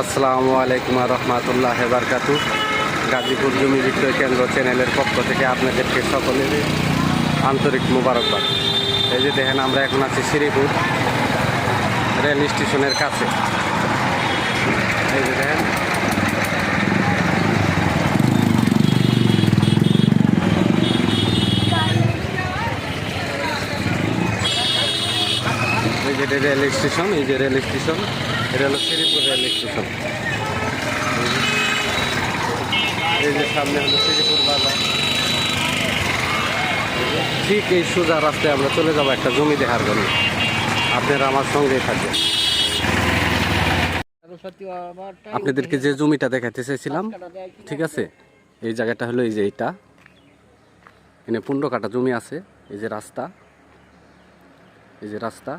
আসসালামু আলাইকুম রহমতুল্লাহ বারকাতু গাজীপুর জমি বিক্রয় কেন্দ্র চ্যানেলের পক্ষ থেকে আপনাদেরকে সকলের আন্তরিক মুবারকবাদ। এই যে দেখেন, আমরা এখন আছি শ্রীপুর রেল স্টেশনের কাছে। এই যে দেখেন যে রেল স্টেশন এই যে রেল স্টেশন এটা হলো শ্রীপুর রেল স্টেশন এই যে সামনে হলো শ্রীপুর বাজার। ঠিক এই সোজা রাস্তায় আমরা চলে যাব একটা জমি দেখার জন্য। আপনারা আমার সঙ্গেই থাকবেন। আপনাদেরকে যে জমিটা দেখাতে চাইছিলাম, ঠিক আছে? এই জায়গাটা হলো এই যে এইটা। এখানে পনেরো কাটা জমি আছে, এই যে রাস্তা। এই যে রাস্তা।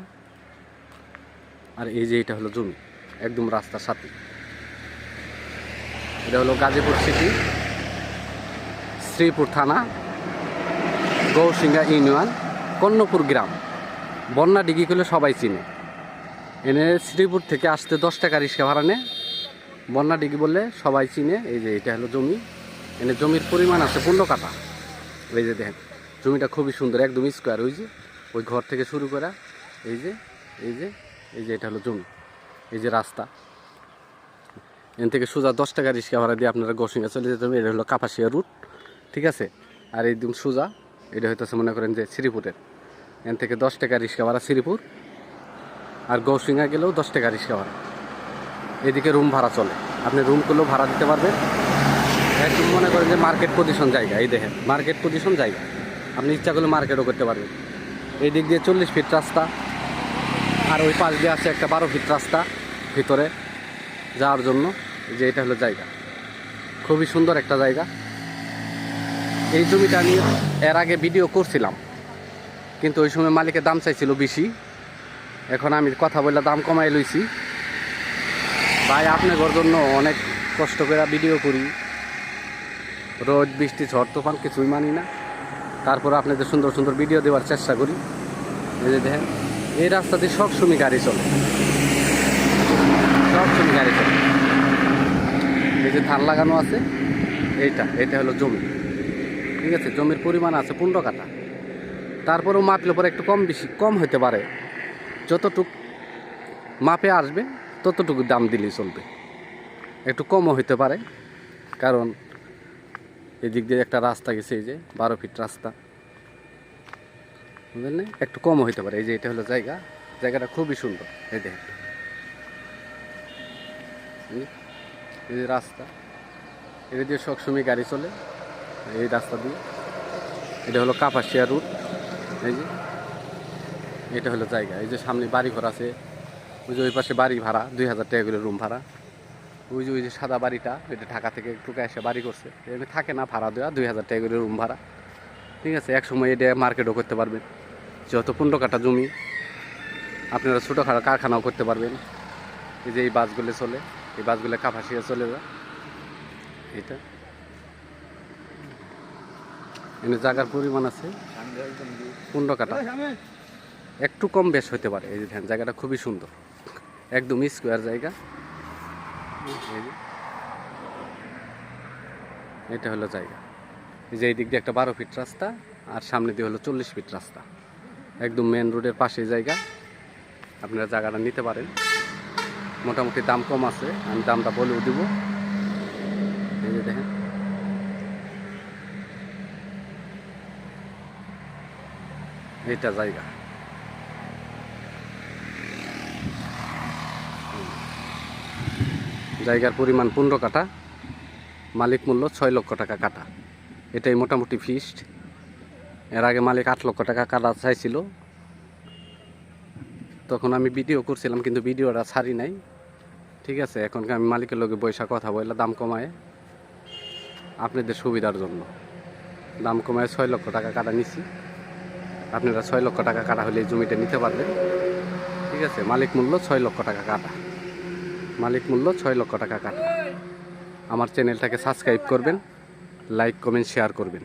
আর এই যে এটা হলো জমি, একদম রাস্তার সাথে। এটা হলো গাজীপুর সিটি, শ্রীপুর থানা গৌসিঙ্গা ইউনিয়ন কন্যপুর গ্রাম। বন্যা ডিগি করলে সবাই চিনে। এনে শ্রীপুর থেকে আসতে দশ টাকা রিক্সা ভাড়া নেয়। বন্যা ডিগি বললে সবাই চিনে, এই যে এটা হলো জমি। এনে জমির পরিমাণ আছে পনেরো কাটা এই যে দেখেন, জমিটা খুবই সুন্দর, একদম স্কোয়ার ওই যে, ওই ঘর থেকে শুরু করা, এই যে এই যে। এই যে এটা হলো জমি, এই যে রাস্তা। এখান থেকে সোজা দশ টাকা রিক্সা ভাড়া দিয়ে আপনারা গোসিংয়ে চলে যেতে হবে, এটা হলো কাপাসিয়া রুট, ঠিক আছে? আর একদম সোজা, এটা হইতেছে মনে করেন যে শ্রীপুরের। এখান থেকে দশ টাকা রিক্সা ভাড়া শ্রীপুর, আর গৌসিংহা গেলেও দশ টাকা রিক্সা ভাড়া। এদিকে রুম ভাড়া চলে। আপনি রুম করলেও ভাড়া দিতে পারবেন। একদম মনে করেন যে মার্কেট পজিশন জায়গা, এই দেখেন মার্কেট পজিশন জায়গা। আপনি ইচ্ছা করলে মার্কেটও করতে পারবেন। এই দিক দিয়ে চল্লিশ ফিট রাস্তা। আর ওই পাশ দিয়ে আছে একটা বারো ফিট রাস্তা ভিতরে যাওয়ার জন্য। যে এটা হলো জায়গা। খুবই সুন্দর একটা জায়গা। এই জমিটা আমি এর আগে ভিডিও করছিলাম, কিন্তু ওই সময় মালিকের দাম চাইছিল বেশি। এখন আমি কথা বললে দাম কমাই লইছি। ভাই, আপনার জন্য অনেক কষ্ট করে ভিডিও করি। রোদ, বৃষ্টি, ঝড়, তুফান কিছুই মানি না। তারপর আপনাদের সুন্দর সুন্দর ভিডিও দেওয়ার চেষ্টা করি। দেখেন এই রাস্তা দিয়ে সব সময় গাড়ি চলে। সব সময় গাড়ি চলে। এই যে ধান লাগানো আছে, এইটা এটা হলো জমি। ঠিক আছে, জমির পরিমাণ আছে পনেরো কাটা তারপরেও মাপলে পরে একটু কম বেশি, কম হতে পারে। যতটুক মাপে আসবে, ততটুকু দাম দিলেই চলবে। একটু কমও হতে পারে, কারণ এদিক দিয়ে একটা রাস্তা গেছে, এই যে বারো ফিট রাস্তা। বুঝলেন একটু কমও হইতে পারে। এই যে এটা হলো জায়গা। জায়গাটা খুবই সুন্দর। এই দেখেন। এই রাস্তা। এটা দিয়ে সবসময় গাড়ি চলে। এই রাস্তা দিয়ে। এটা হলো কাপাসিয়া রুট। এই যে। এটা হলো জায়গা। এই যে সামনে বাড়ি ঘর আছে। ওই যে ওই পাশে বাড়ি ভাড়া, দুই হাজার টাকা করে রুম ভাড়া। ওই যে ওই যে সাদা বাড়িটা, এটা ঢাকা থেকে টুকে এসে বাড়ি করছে। এখানে থাকে না ভাড়া দেওয়া, দুই হাজার টাকা করে রুম ভাড়া। ঠিক আছে এক সময় এটা মার্কেটও করতে পারবেন। যত পনেরো কাটা জমি আপনারা ছোটোখাটো কারখানাও করতে পারবেন। এই যে এই বাসগুলো চলে, এই বাসগুলো কাপাসিয়া চলে যায়। এটা এখানে জায়গার পরিমাণ আছে পনেরো কাটা একটু কম বেশ হতে পারে, এই যে দেখেন জায়গাটা খুবই সুন্দর। একদম স্কোয়ার জায়গা। এটা হলো জায়গা। এই যে এই দিক দিয়ে একটা বারো ফিট রাস্তা, আর সামনে দিয়ে হলো চল্লিশ ফিট রাস্তা। একদম মেন রোডের পাশে জায়গা। আপনারা জায়গাটা নিতে পারেন। মোটামুটি দাম কম আছে, আমি দামটা বলেও দিব। এই যে দেখেন। এইটা জায়গা। জায়গার পরিমাণ পনেরো কাটা মালিক মূল্য ছয় লক্ষ টাকা কাটা এটাই মোটামুটি ফিস্ট এর আগে মালিক আট লক্ষ টাকা কাটা চাইছিল। তখন আমি ভিডিও করছিলাম, কিন্তু ভিডিওটা ছাড়ি নাই। ঠিক আছে, এখন আমি মালিকের লগে বৈশা কথা বললে দাম কমায়? আপনাদের সুবিধার জন্য। দাম কমায় ছয় লক্ষ টাকা কাটা নিছি। আপনারা ছয় লক্ষ টাকা কাটা হলে জমিটা নিতে পারবেন। ঠিক আছে, মালিক মূল্য ছয় লক্ষ টাকা কাটা মালিক মূল্য ছয় লক্ষ টাকা কাটা আমার চ্যানেলটাকে সাবস্ক্রাইব করবেন, লাইক, কমেন্ট, শেয়ার করবেন।